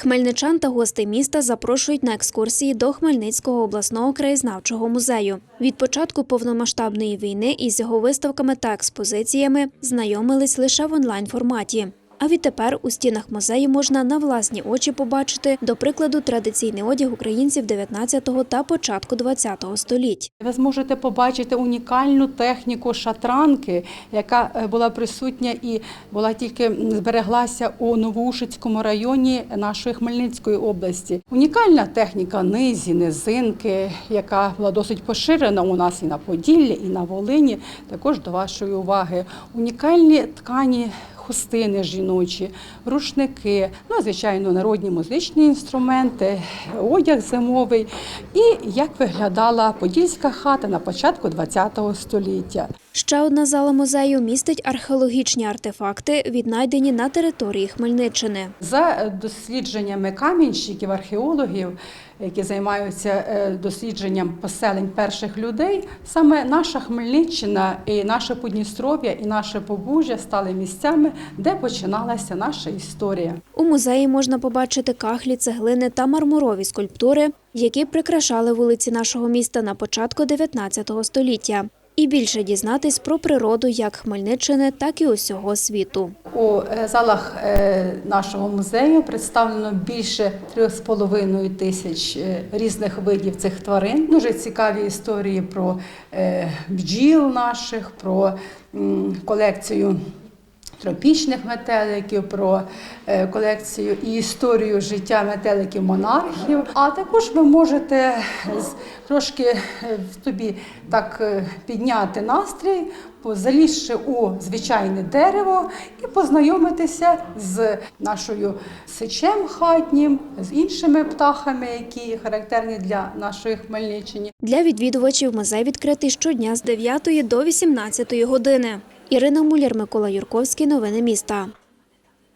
Хмельничан та гости міста запрошують на екскурсії до Хмельницького обласного краєзнавчого музею. Від початку повномасштабної війни із його виставками та експозиціями знайомились лише в онлайн-форматі. А відтепер у стінах музею можна на власні очі побачити, до прикладу, традиційний одяг українців 19-го та початку 20-го століть. Ви зможете побачити унікальну техніку шатранки, яка е, була присутня і була тільки збереглася у Новоушицькому районі нашої Хмельницької області. Унікальна техніка низі, низинки, яка була досить поширена у нас і на Поділлі, і на Волині. Також до вашої уваги. Унікальні ткані. Хустини жіночі, рушники, ну звичайно, народні музичні інструменти, одяг зимовий. І як виглядала подільська хата на початку ХХ століття. Ще одна зала музею містить археологічні артефакти, віднайдені на території Хмельниччини. За дослідженнями камінщиків, археологів, які займаються е, дослідженням поселень перших людей, саме наша Хмельниччина і наше Подністров'я, і наше Побужжя стали місцями, де починалася наша історія. У музеї можна побачити кахлі, цеглини та мармурові скульптури, які прикрашали вулиці нашого міста на початку 19 століття. І більше дізнатись про природу як Хмельниччини, так і усього світу. У е, залах е, нашого музею представлено більше 3,5 тисяч е, різних видів цих тварин. Дуже цікаві історії про бджіл наших, про колекцію. Тропічних метеликів, про е, колекцію і історію життя метеликів монархів. А також ви можете трошки е, в тобі так е, підняти настрій, залізши у звичайне дерево і познайомитися з нашою сичем хатнім, з іншими птахами, які характерні для нашої Хмельниччини. Для відвідувачів музей відкритий щодня з 9 до 18 години. Ірина Муляр, Микола Юрковський. Новини міста.